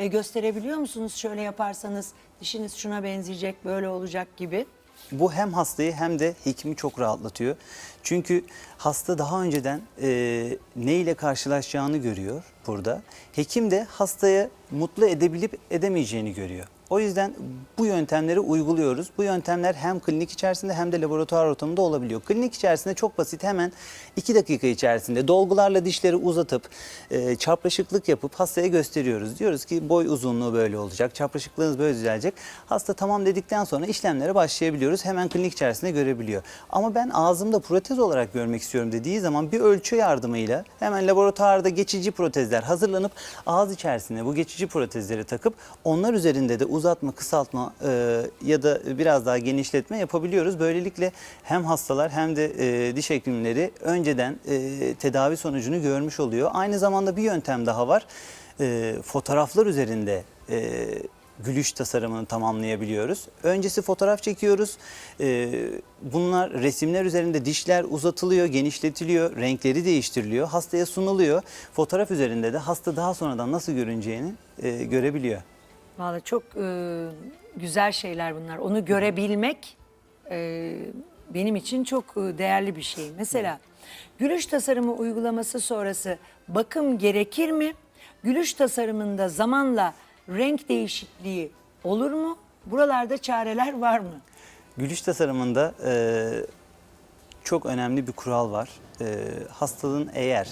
e, gösterebiliyor musunuz? Şöyle yaparsanız dişiniz şuna benzeyecek, böyle olacak gibi. Bu hem hastayı hem de hekimi çok rahatlatıyor. Çünkü hasta daha önceden e, ne ile karşılaşacağını görüyor burada. Hekim de hastaya mutlu edebilip edemeyeceğini görüyor. O yüzden bu yöntemleri uyguluyoruz. Bu yöntemler hem klinik içerisinde hem de laboratuvar ortamında olabiliyor. Klinik içerisinde çok basit hemen 2 dakika içerisinde dolgularla dişleri uzatıp e, çapraşıklık yapıp hastaya gösteriyoruz. Diyoruz ki boy uzunluğu böyle olacak, çapraşıklığınız böyle düzelecek. Hasta tamam dedikten sonra işlemlere başlayabiliyoruz. Hemen klinik içerisinde görebiliyor. Ama ben ağzımda protez olarak görmek istiyorum dediği zaman bir ölçü yardımıyla hemen laboratuvarda geçici protezler hazırlanıp ağız içerisine bu geçici protezleri takıp onlar üzerinde de uzatma, kısaltma e, ya da biraz daha genişletme yapabiliyoruz. Böylelikle hem hastalar hem de e, diş hekimleri önceden e, tedavi sonucunu görmüş oluyor. Aynı zamanda bir yöntem daha var. E, fotoğraflar üzerinde e, gülüş tasarımını tamamlayabiliyoruz. Öncesi fotoğraf çekiyoruz. E, bunlar resimler üzerinde dişler uzatılıyor, genişletiliyor, renkleri değiştiriliyor, hastaya sunuluyor. Fotoğraf üzerinde de hasta daha sonradan nasıl görüneceğini e, görebiliyor. Vallahi çok e, güzel şeyler bunlar. Onu görebilmek e, benim için çok e, değerli bir şey. Mesela gülüş tasarımı uygulaması sonrası bakım gerekir mi? Gülüş tasarımında zamanla renk değişikliği olur mu? Buralarda çareler var mı? Gülüş tasarımında e, çok önemli bir kural var. E, hastalığın eğer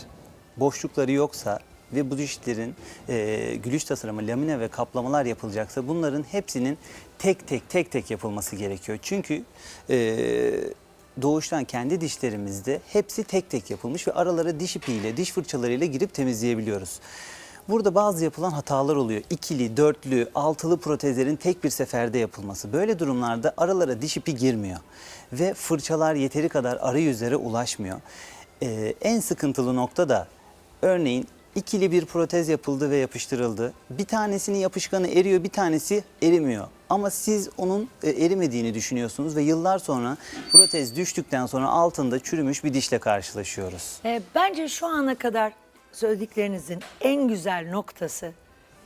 boşlukları yoksa ve bu dişlerin e, gülüş tasarımı, lamine ve kaplamalar yapılacaksa bunların hepsinin tek tek tek tek yapılması gerekiyor. Çünkü e, doğuştan kendi dişlerimizde hepsi tek tek yapılmış ve aralara diş ipiyle, diş fırçalarıyla girip temizleyebiliyoruz. Burada bazı yapılan hatalar oluyor. İkili, dörtlü, altılı protezlerin tek bir seferde yapılması. Böyle durumlarda aralara diş ipi girmiyor. Ve fırçalar yeteri kadar arayüzlere ulaşmıyor. Ee, en sıkıntılı nokta da örneğin ikili bir protez yapıldı ve yapıştırıldı. Bir tanesinin yapışkanı eriyor, bir tanesi erimiyor. Ama siz onun e, erimediğini düşünüyorsunuz ve yıllar sonra protez düştükten sonra altında çürümüş bir dişle karşılaşıyoruz. E, bence şu ana kadar söylediklerinizin en güzel noktası,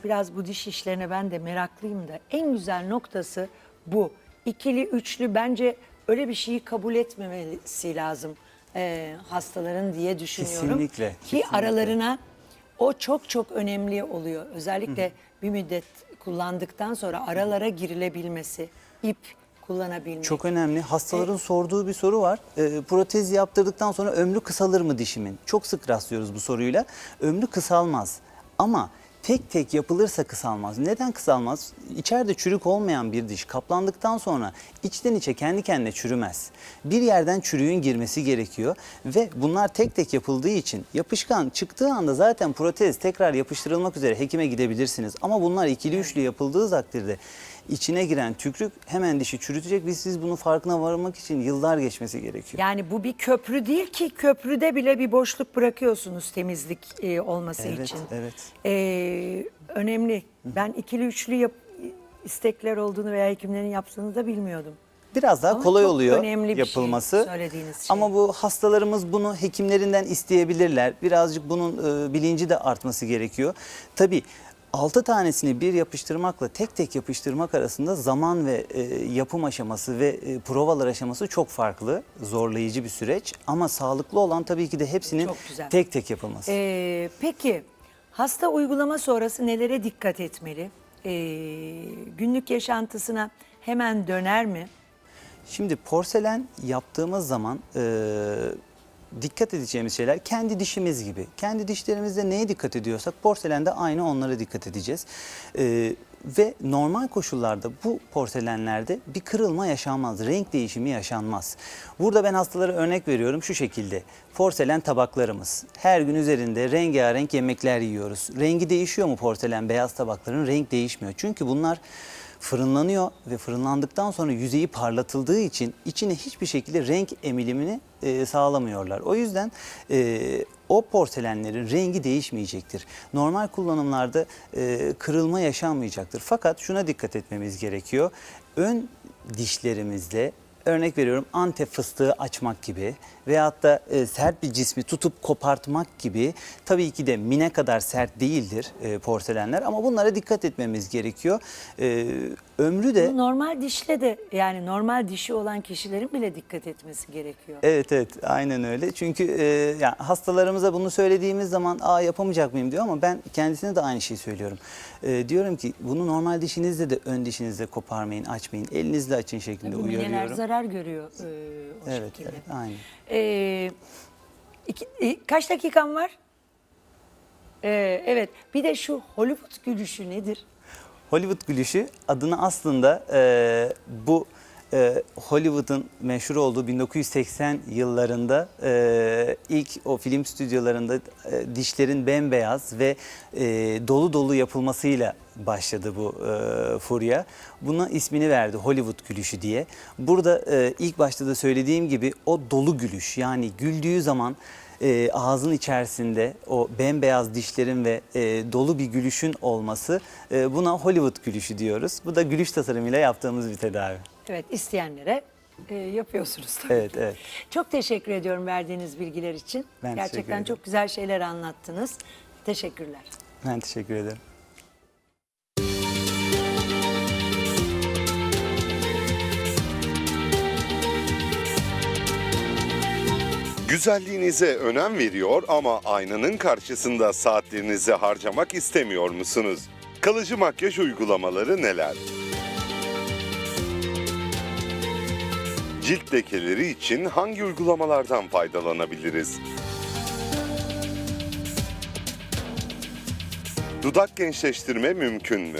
biraz bu diş işlerine ben de meraklıyım da, en güzel noktası bu. İkili, üçlü bence öyle bir şeyi kabul etmemesi lazım e, hastaların diye düşünüyorum. Kesinlikle, Ki kesinlikle. aralarına o çok çok önemli oluyor. Özellikle bir müddet kullandıktan sonra aralara girilebilmesi, ip kullanabilmek. Çok önemli. Hastaların sorduğu bir soru var. Ee, protez yaptırdıktan sonra ömrü kısalır mı dişimin? Çok sık rastlıyoruz bu soruyla. Ömrü kısalmaz. Ama tek tek yapılırsa kısalmaz. Neden kısalmaz? İçeride çürük olmayan bir diş kaplandıktan sonra içten içe kendi kendine çürümez. Bir yerden çürüğün girmesi gerekiyor ve bunlar tek tek yapıldığı için yapışkan çıktığı anda zaten protez tekrar yapıştırılmak üzere hekime gidebilirsiniz. Ama bunlar ikili üçlü yapıldığı takdirde içine giren tükrük hemen dişi çürütecek ve siz bunun farkına varmak için yıllar geçmesi gerekiyor. Yani bu bir köprü değil ki köprüde bile bir boşluk bırakıyorsunuz temizlik e, olması Evet, için. evet. E, önemli. Ben ikili üçlü yap- istekler olduğunu veya hekimlerin yaptığını da bilmiyordum. Biraz daha Ama kolay oluyor şey yapılması. söylediğiniz şey. Ama bu hastalarımız bunu hekimlerinden isteyebilirler. Birazcık bunun e, bilinci de artması gerekiyor. Tabii 6 tanesini bir yapıştırmakla tek tek yapıştırmak arasında zaman ve e, yapım aşaması ve e, provalar aşaması çok farklı. Zorlayıcı bir süreç ama sağlıklı olan tabii ki de hepsinin Çok güzel. tek tek yapılması. E, peki hasta uygulama sonrası nelere dikkat etmeli? E, günlük yaşantısına hemen döner mi? Şimdi porselen yaptığımız zaman e, dikkat edeceğimiz şeyler kendi dişimiz gibi. Kendi dişlerimizde neye dikkat ediyorsak porselende aynı onlara dikkat edeceğiz. E, ve normal koşullarda bu porselenlerde bir kırılma yaşanmaz, renk değişimi yaşanmaz. Burada ben hastalara örnek veriyorum şu şekilde. Porselen tabaklarımız. Her gün üzerinde rengarenk yemekler yiyoruz. Rengi değişiyor mu porselen beyaz tabakların? Renk değişmiyor. Çünkü bunlar fırınlanıyor ve fırınlandıktan sonra yüzeyi parlatıldığı için içine hiçbir şekilde renk emilimini e, sağlamıyorlar. O yüzden e, o porselenlerin rengi değişmeyecektir. Normal kullanımlarda e, kırılma yaşanmayacaktır. Fakat şuna dikkat etmemiz gerekiyor. Ön dişlerimizle örnek veriyorum antep fıstığı açmak gibi veyahut da e, sert bir cismi tutup kopartmak gibi tabii ki de mine kadar sert değildir e, porselenler ama bunlara dikkat etmemiz gerekiyor. E, ömrü de Bu normal dişle de yani normal dişi olan kişilerin bile dikkat etmesi gerekiyor. Evet evet aynen öyle. Çünkü e, yani hastalarımıza bunu söylediğimiz zaman aa yapamayacak mıyım diyor ama ben kendisine de aynı şeyi söylüyorum. E, diyorum ki bunu normal dişinizle de ön dişinizle koparmayın, açmayın. Elinizle açın şeklinde Bu uyarıyorum. zarar görüyor e, o Evet, şekilde. evet aynen. Ee, iki- e, kaç dakikam var? Ee, evet. Bir de şu Hollywood gülüşü nedir? Hollywood gülüşü adını aslında e, bu e, Hollywood'un meşhur olduğu 1980 yıllarında e, ilk o film stüdyolarında e, dişlerin bembeyaz ve e, dolu dolu yapılmasıyla başladı bu e, furya. Buna ismini verdi Hollywood gülüşü diye. Burada e, ilk başta da söylediğim gibi o dolu gülüş yani güldüğü zaman e, ağzın içerisinde o bembeyaz dişlerin ve e, dolu bir gülüşün olması e, buna Hollywood gülüşü diyoruz. Bu da gülüş tasarımıyla yaptığımız bir tedavi. Evet isteyenlere e, yapıyorsunuz tabii. Evet, evet. Çok teşekkür ediyorum verdiğiniz bilgiler için. Ben teşekkür Gerçekten ederim. çok güzel şeyler anlattınız. Teşekkürler. Ben teşekkür ederim. Güzelliğinize önem veriyor ama aynanın karşısında saatlerinizi harcamak istemiyor musunuz? Kalıcı makyaj uygulamaları neler? Cilt lekeleri için hangi uygulamalardan faydalanabiliriz? Dudak gençleştirme mümkün mü?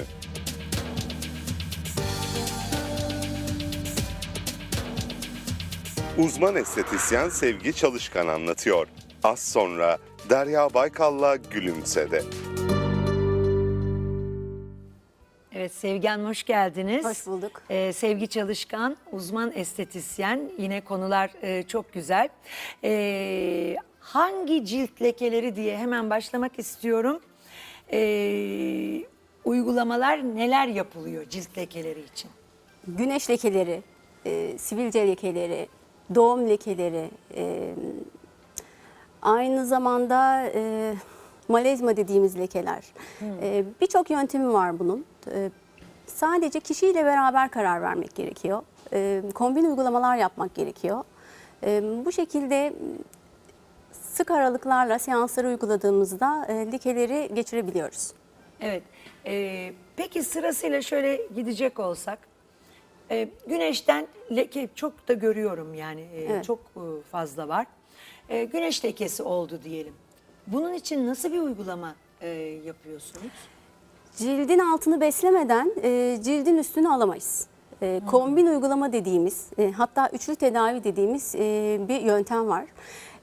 Uzman estetisyen Sevgi Çalışkan anlatıyor. Az sonra Derya Baykal'la Gülümse'de. Evet Sevgi Hanım hoş geldiniz. Hoş bulduk. Ee, Sevgi Çalışkan, uzman estetisyen. Yine konular e, çok güzel. Ee, hangi cilt lekeleri diye hemen başlamak istiyorum. Ee, uygulamalar neler yapılıyor cilt lekeleri için? Güneş lekeleri, e, sivilce lekeleri, doğum lekeleri, e, aynı zamanda e, malezma dediğimiz lekeler. E, Birçok yöntemi var bunun. E, sadece kişiyle beraber karar vermek gerekiyor. E, kombin uygulamalar yapmak gerekiyor. E, bu şekilde sık aralıklarla seansları uyguladığımızda e, lekeleri geçirebiliyoruz. Evet. Ee, peki sırasıyla şöyle gidecek olsak. E, güneşten leke çok da görüyorum yani e, Evet. çok e, fazla var. E, güneş lekesi oldu diyelim. Bunun için nasıl bir uygulama e, yapıyorsunuz? Cildin altını beslemeden e, cildin üstünü alamayız. E, kombin uygulama dediğimiz, e, hatta üçlü tedavi dediğimiz e, bir yöntem var.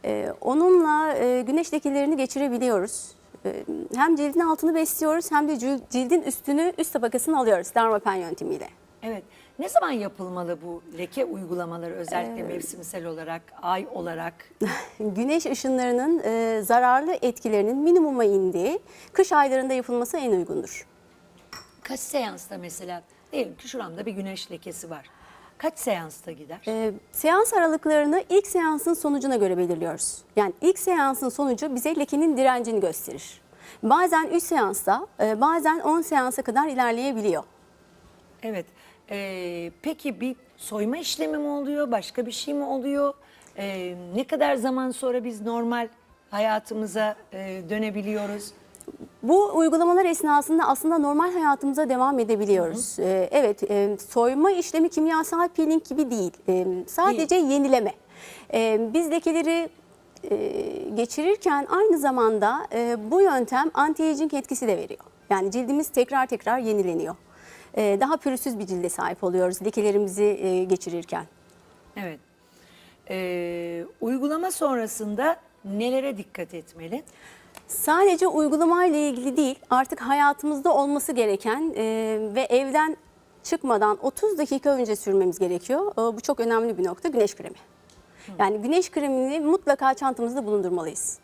E, onunla e, güneş lekelerini geçirebiliyoruz. E, hem cildin altını besliyoruz hem de cil- cildin üstünü, üst tabakasını alıyoruz dermapen yöntemiyle. Ne zaman yapılmalı bu leke uygulamaları özellikle mevsimsel olarak, ay olarak? Güneş ışınlarının e, zararlı etkilerinin minimuma indiği kış aylarında yapılması en uygundur. Kaç seansta mesela? Diyelim ki şuramda bir güneş lekesi var. Kaç seansta gider? E, seans aralıklarını ilk seansın sonucuna göre belirliyoruz. Yani ilk seansın sonucu bize lekenin direncini gösterir. Bazen 3 seansta, e, bazen 10 seansa kadar ilerleyebiliyor. Evet. Ee, peki bir soyma işlemi mi oluyor? Başka bir şey mi oluyor? Ee, ne kadar zaman sonra biz normal hayatımıza e, dönebiliyoruz? Bu uygulamalar esnasında aslında normal hayatımıza devam edebiliyoruz. E, evet, e, soyma işlemi kimyasal peeling gibi değil. E, sadece yenileme. E, biz lekeleri e, geçirirken aynı zamanda e, bu yöntem anti-aging etkisi de veriyor. Yani cildimiz tekrar tekrar yenileniyor. E, daha pürüzsüz bir cilde sahip oluyoruz lekelerimizi e, geçirirken. Evet. Ee, uygulama sonrasında nelere dikkat etmeli? Sadece uygulamayla ilgili değil, artık hayatımızda olması gereken e, ve evden çıkmadan 30 dakika önce sürmemiz gerekiyor. E, bu çok önemli bir nokta, güneş kremi. Yani güneş kremini mutlaka çantamızda bulundurmalıyız.